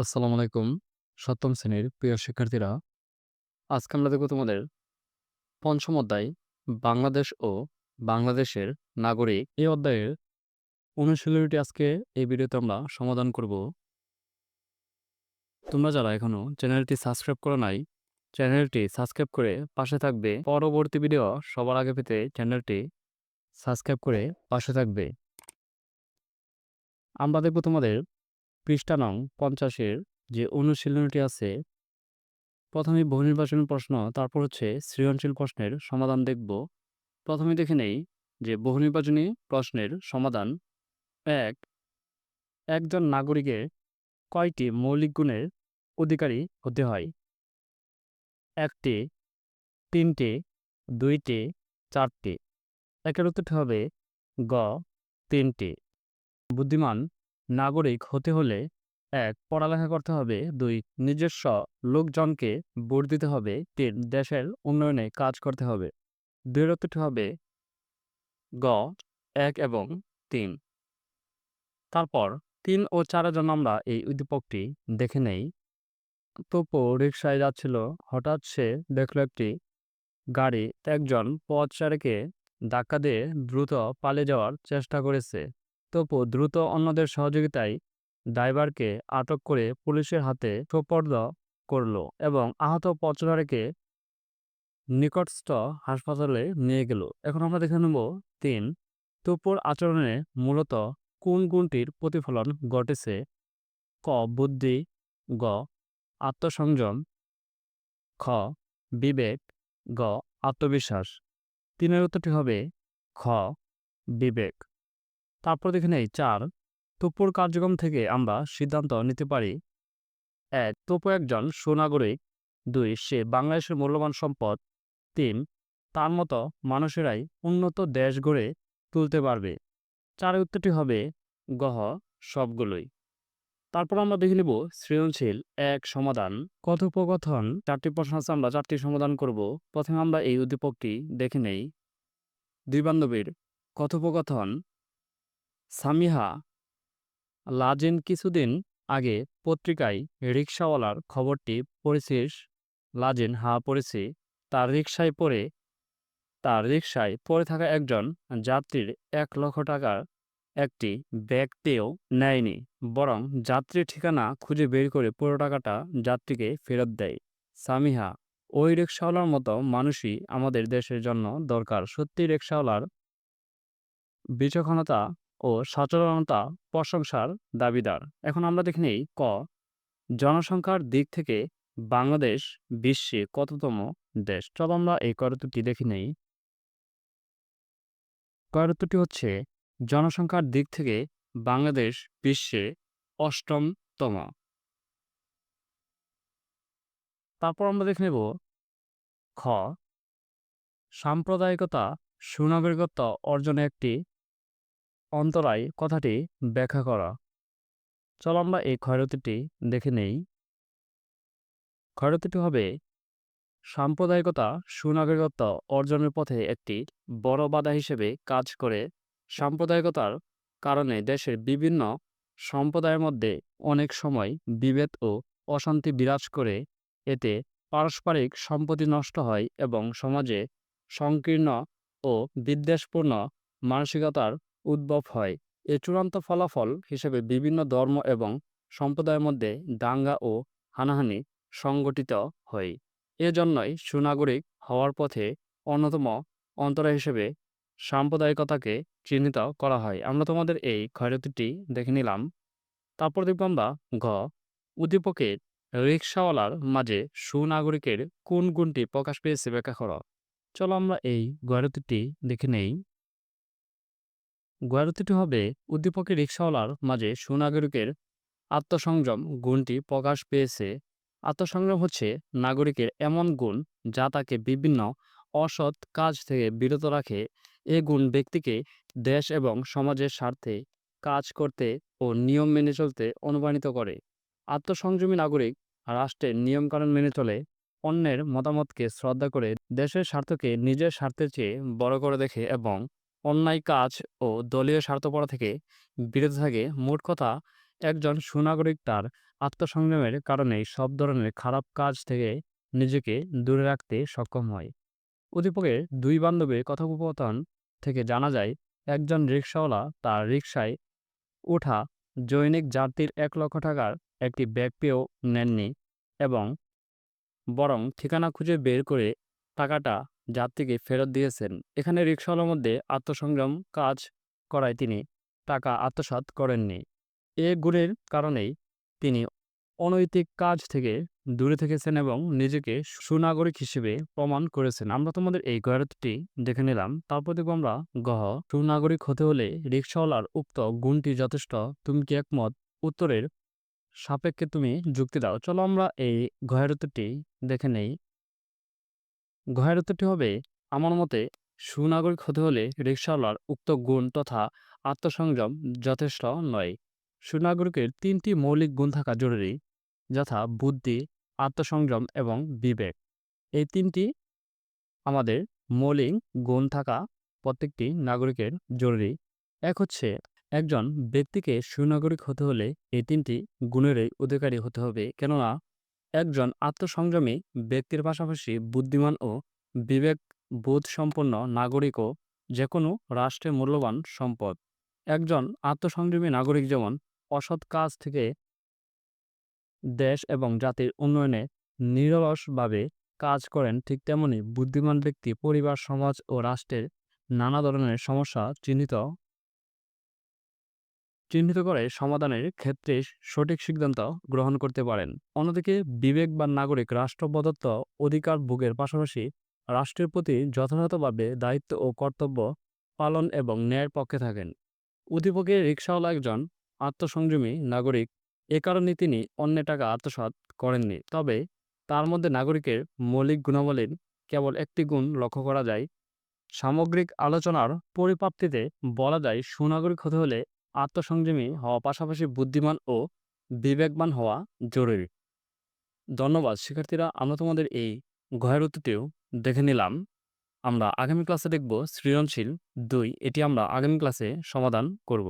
আসসালামু আলাইকুম, সপ্তম শ্রেণির প্রিয় শিক্ষার্থীরা। আজকে আমরা দেখব তোমাদের পঞ্চম অধ্যায়, বাংলাদেশ ও বাংলাদেশের নাগরিক। এই অধ্যায়ের অনুশীলনীটি আজকে এই ভিডিওতে আমরা সমাধান করব। তোমরা যারা এখনও চ্যানেলটি সাবস্ক্রাইব করো নাই, চ্যানেলটি সাবস্ক্রাইব করে পাশে থাকবে। পরবর্তী ভিডিও সবার আগে পেতে চ্যানেলটি সাবস্ক্রাইব করে পাশে থাকবে। আমরা দেখব তোমাদের পৃষ্ঠা নং পঞ্চাশের যে অনুশীলনীটি আছে প্রথমে বহু নির্বাচনী প্রশ্ন, তারপর হচ্ছে সৃজনশীল প্রশ্নের সমাধান দেখব। প্রথমে দেখে নেই যে বহু নির্বাচনী প্রশ্নের সমাধান এক, একজন নাগরিকের কয়টি মৌলিক গুণের অধিকারী হতে হয়? একটি, তিনটি, দুইটি, চারটি। একের উত্তরটি হবে গ, তিনটি। বুদ্ধিমান নাগরিক হতে হলে এক, পড়ালেখা করতে হবে। দুই, নিজস্ব লোকজনকে ভোট দিতে হবে। তিন, দেশের উন্নয়নে কাজ করতে হবে। দুই হবে গ, এক এবং তিন। তারপর তিন ও চারের জন্য আমরা এই উদ্দীপকটি দেখে নেই। তপু রিক্সায় যাচ্ছিল। হঠাৎ সে দেখল একটি গাড়ি। একজন পথচারীকে ধাক্কা দিয়ে দ্রুত পালিয়ে যাওয়ার চেষ্টা করেছে। তপু দ্রুত অন্যদের সহযোগিতায় ড্রাইভারকে আটক করে পুলিশের হাতে সোপর্দ করল এবং আহত পথচারীকে নিকটস্থ হাসপাতালে নিয়ে গেল। এখন আমরা দেখে নেব তিন তপুর আচরণে মূলত কোন গুণটির প্রতিফলন ঘটেছে? ক, বুদ্ধি। গ, আত্মসংযম। খ, বিবেক। গ, আত্মবিশ্বাস। তিনের উত্তরটি হবে খ, বিবেক। তারপর দেখে নেই। চার, তপুর কার্যক্রম থেকে আমরা সিদ্ধান্ত নিতে পারি। এক, তপু একজন সুনাগরিক। দুই, সে বাংলাদেশের মূল্যবান সম্পদ। তিন, তার মতো মানুষেরাই উন্নত দেশ গড়ে তুলতে পারবে। চার উত্তরটি হবে গহ সবগুলোই। তারপর আমরা দেখে নেব সৃজনশীল এক সমাধান। কথোপকথন। চারটি প্রশ্ন আছে, আমরা চারটি সমাধান করব। প্রথমে আমরা এই উদ্দীপকটি দেখে নেই। দুই বান্ধবীর কথোপকথন। সামিহা, লাজেন কিছুদিন আগে পত্রিকায় রিক্সাওয়ালার খবরটি পড়েছিস লাজেন হা পড়েছি, তার রিক্সায় পড়ে, তার রিক্সায় পড়ে থাকা একজন যাত্রীর এক লক্ষ টাকার একটি ব্যাগতেও নেয়নি, বরং যাত্রীর ঠিকানা খুঁজে বের করে পুরো টাকাটা যাত্রীকে ফেরত দেয়। সামিহা, ওই রিক্সাওয়ালার মতো মানুষই আমাদের দেশের জন্য দরকার। সত্যি রিক্সাওয়ালার বিচক্ষণতা ও সচেতনতা প্রশংসার দাবিদার। এখন আমরা দেখে নেই ক, জনসংখ্যার দিক থেকে বাংলাদেশ বিশ্বে কততম দেশ? চলো আমরা এই করতুটি দেখে নেই। করতুটি হচ্ছে, জনসংখ্যার দিক থেকে বাংলাদেশ বিশ্বে অষ্টমতম। তারপর আমরা দেখে নেব খ, সাম্প্রদায়িকতা সুনাগরিকত্ব অর্জনে একটি অন্তরায় কথাটি ব্যাখ্যা করা। চলো আমরা এই ক্ষয়রতিটি দেখে নেই। ক্ষয়রতিটি হবে সাম্প্রদায়িকতা, সুনাগরিকত্ব অর্জনের পথে একটি বড় বাধা হিসেবে কাজ করে। সাম্প্রদায়িকতার কারণে দেশের বিভিন্ন সম্প্রদায়ের মধ্যে অনেক সময় বিভেদ ও অশান্তি বিরাজ করে। এতে পারস্পরিক সম্পত্তি নষ্ট হয় এবং সমাজে সংকীর্ণ ও বিদ্বেষপূর্ণ মানসিকতার উদ্ভব হয়। এ চূড়ান্ত ফলাফল হিসেবে বিভিন্ন ধর্ম এবং সম্প্রদায়ের মধ্যে দাঙ্গা ও হানাহানি সংগঠিত হয়। এজন্যই সুনাগরিক হওয়ার পথে অন্যতম অন্তরা হিসেবে সাম্প্রদায়িকতাকে চিহ্নিত করা হয়। আমরা তোমাদের এই ক্ষয়রতিটি দেখে নিলাম। তারপর দেখব আমরা ঘ উদ্দীপকের রিক্সাওয়ালার মাঝে সুনাগরিকের কোন গুণটি প্রকাশ পেয়েছে ব্যাখ্যা করো। চলো আমরা এই গয়রতিটি দেখে নেই। গয়রতিটি হবে উদ্দীপকের রিক্সাওয়ালার মাঝে সুনাগরিকের আত্মসংযম গুণটি প্রকাশ পেয়েছে। আত্মসংযম হচ্ছে নাগরিকের এমন গুণ যা তাকে বিভিন্ন অসৎ কাজ থেকে বিরত রাখে। এ গুণ ব্যক্তিকে দেশ এবং সমাজের স্বার্থে কাজ করতে ও নিয়ম মেনে চলতে অনুপ্রাণিত করে। আত্মসংযমী নাগরিক রাষ্ট্রের নিয়মকানুন মেনে চলে, অন্যের মতামতকে শ্রদ্ধা করে দেশের স্বার্থকে নিজের স্বার্থের চেয়ে বড় করে দেখে এবং অন্যায় কাজ ও দলীয় স্বার্থপরা থেকে বিরত থাকে, মোট কথা একজন সুনাগরিক তার আত্মসংযমের কারণেই সব ধরনের খারাপ কাজ থেকে নিজেকে দূরে রাখতে সক্ষম হয়। উদ্দীপকের দুই বান্ধবীর কথোপকথন থেকে জানা যায়, একজন রিক্সাওয়ালা তার রিক্সায় ওঠা জৈনিক যাত্রীর এক লক্ষ টাকার একটি ব্যাগ পেয়েও নেননি এবং বরং ঠিকানা খুঁজে বের করে টাকাটা যাত্রীকে ফেরত দিয়েছেন। এখানে রিক্সাওয়ালার মধ্যে আত্মসংগ্রাম কাজ করায় তিনি টাকা আত্মসাৎ করেননি। এ গুণের কারণেই তিনি অনৈতিক কাজ থেকে দূরে থেকেছেন এবং নিজেকে সুনাগরিক হিসেবে প্রমাণ করেছেন। আমরা তোমাদের এই গয়ারতটি দেখে নিলাম। তারপর দেখব আমরা গহ, সুনাগরিক হতে হলে রিক্সাওয়ালার উক্ত গুণটি যথেষ্ট। তুমি কি একমত? উত্তরের সাপেক্ষে তুমি যুক্তি দাও। চলো আমরা এই গয়ারতটি দেখে নেই। গয়ারতটি হবে, আমার মতে সুনাগরিক হতে হলে রিক্সাওয়ালার উক্ত গুণ তথা আত্মসংযম যথেষ্ট নয়। সুনাগরিকের তিনটি মৌলিক গুণ থাকা জরুরি, যথা বুদ্ধি, আত্মসংযম এবং বিবেক। এই তিনটি আমাদের মৌলিক গুণ থাকা প্রত্যেকটি নাগরিকের জরুরি। এক হচ্ছে, একজন ব্যক্তিকে সুনাগরিক হতে হলে এই তিনটি গুণেরই অধিকারী হতে হবে, কেননা একজন আত্মসংযমী ব্যক্তির পাশাপাশি বুদ্ধিমান ও বিবেক বোধ সম্পন্ন নাগরিকও যে কোনো রাষ্ট্রের মূল্যবান সম্পদ। একজন আত্মসংযমী নাগরিক যেমন অসৎ কাজ থেকে দেশ এবং জাতির উন্নয়নে নিরলসভাবে কাজ করেন, ঠিক তেমনি বুদ্ধিমান ব্যক্তি, পরিবার, সমাজ ও রাষ্ট্রের নানা ধরনের সমস্যা চিহ্নিত চিহ্নিত করে সমাধানের ক্ষেত্রে সঠিক সিদ্ধান্ত গ্রহণ করতে পারেন। অন্যদিকে বিবেকবান নাগরিক রাষ্ট্র প্রদত্ত অধিকার ভোগের পাশাপাশি রাষ্ট্রের প্রতি যথাযথভাবে দায়িত্ব ও কর্তব্য পালন এবং ন্যায়ের পক্ষে থাকেন। উদ্দীপকে রিক্সাওয়ালা একজন আত্মসংযমী নাগরিক, এ কারণে তিনি অন্যের টাকা আত্মসাৎ করেননি। তবে তার মধ্যে নাগরিকের মৌলিক গুণাবলীর কেবল একটি গুণ লক্ষ্য করা যায়। সামগ্রিক আলোচনার পরিপ্রাপ্তিতে বলা যায়, সুনাগরিক হতে হলে আত্মসংযমী হওয়া পাশাপাশি বুদ্ধিমান ও বিবেকবান হওয়া জরুরি। ধন্যবাদ, শিক্ষার্থীরা, আমরা তোমাদের এই ঘয়ের উত্তরটিও দেখে নিলাম। আমরা আগামী ক্লাসে দেখব সৃজনশীল দুই, এটি আমরা আগামী ক্লাসে সমাধান করব।